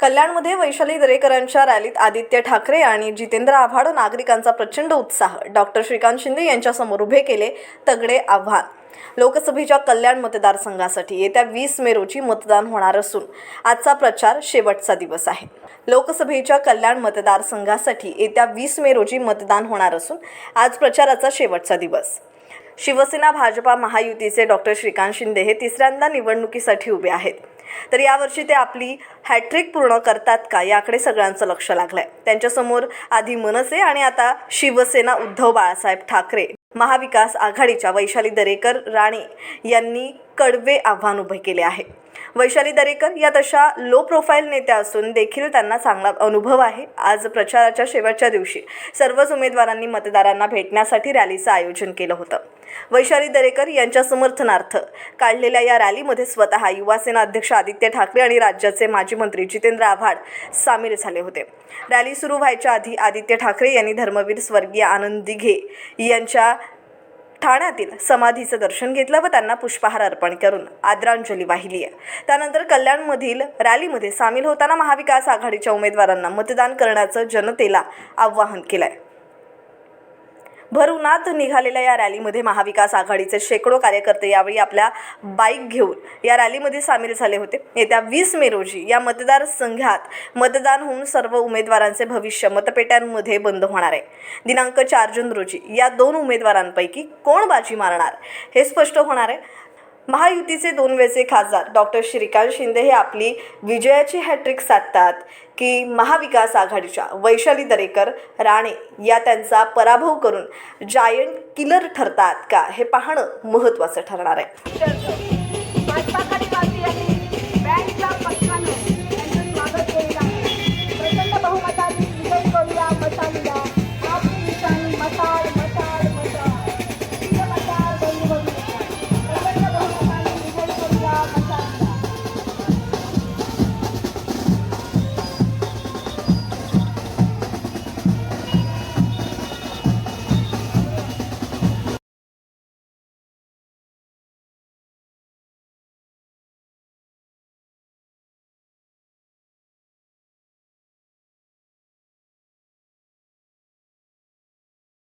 कल्याणमध्ये वैशाली दरेकरांच्या रॅलीत आदित्य ठाकरे आणि जितेंद्र आव्हाड नागरिकांचा प्रचंड उत्साह. डॉक्टर श्रीकांत शिंदे यांच्यासमोर उभे केले तगडे आव्हान. लोकसभेच्या कल्याण मतदारसंघासाठी येत्या वीस मे रोजी मतदान होणार असून आजचा प्रचार शेवटचा दिवस आहे. लोकसभेच्या कल्याण मतदारसंघासाठी येत्या वीस मे रोजी मतदान होणार असून आज प्रचाराचा शेवटचा दिवस. शिवसेना भाजपा महायुतीचे डॉक्टर श्रीकांत शिंदे हे तिसऱ्यांदा निवडणुकीसाठी उभे आहेत. तर यावर्षी ते आपली हॅट्रिक पूर्ण करतात का? याकडे सगळ्यांचं लक्ष लागलंय. त्यांच्यासमोर आधी मनसे आणि आता शिवसेना उद्धव बाळासाहेब ठाकरे महाविकास आघाडीच्या वैशाली दरेकर राणे यांनी कडवे आव्हान उभे केले आहे. वैशाली दरेकर या तशा लो प्रोफाईल नेत्या असून देखील त्यांना चांगला अनुभव आहे. आज प्रचाराच्या शेवटच्या दिवशी सर्वच उमेदवारांनी मतदारांना भेटण्यासाठी रॅलीचं आयोजन केलं होतं. वैशाली दरेकर यांच्या समर्थनार्थ काढलेल्या या रॅलीमध्ये स्वतः युवासेना अध्यक्ष आदित्य ठाकरे आणि राज्याचे माजी मंत्री जितेंद्र आव्हाड सामील झाले होते. रॅली सुरू व्हायच्या आधी आदित्य ठाकरे यांनी धर्मवीर स्वर्गीय आनंद दिघे यांच्या ठाण्यातील समाधीचं दर्शन घेतलं व त्यांना पुष्पहार अर्पण करून आदरांजली वाहिली आहे. त्यानंतर कल्याणमधील रॅलीमध्ये सामील होताना महाविकास आघाडीच्या उमेदवारांना मतदान करण्याचं जनतेला आवाहन केलं आहे भर निघालेल्या या रॅलीमध्ये महाविकास आघाडीचे शेकडो कार्यकर्ते यावेळी आपल्या बाईक घेऊन या रॅलीमध्ये सामील झाले होते. येत्या वीस मे रोजी या मतदारसंघात मतदान होऊन सर्व उमेदवारांचे भविष्य मतपेट्यांमध्ये बंद होणार आहे. दिनांक चार जून रोजी या दोन उमेदवारांपैकी कोण बाजी मारणार हे स्पष्ट होणार आहे. महायुतीचे दोन वेळचे खासदार डॉक्टर श्रीकांत शिंदे हे आपली विजयाची हॅट्रिक साधतात की महाविकास आघाडीच्या वैशाली दरेकर राणे या त्यांचा पराभव करून जायंट किलर ठरतात का हे पाहणं महत्त्वाचं ठरणार आहे.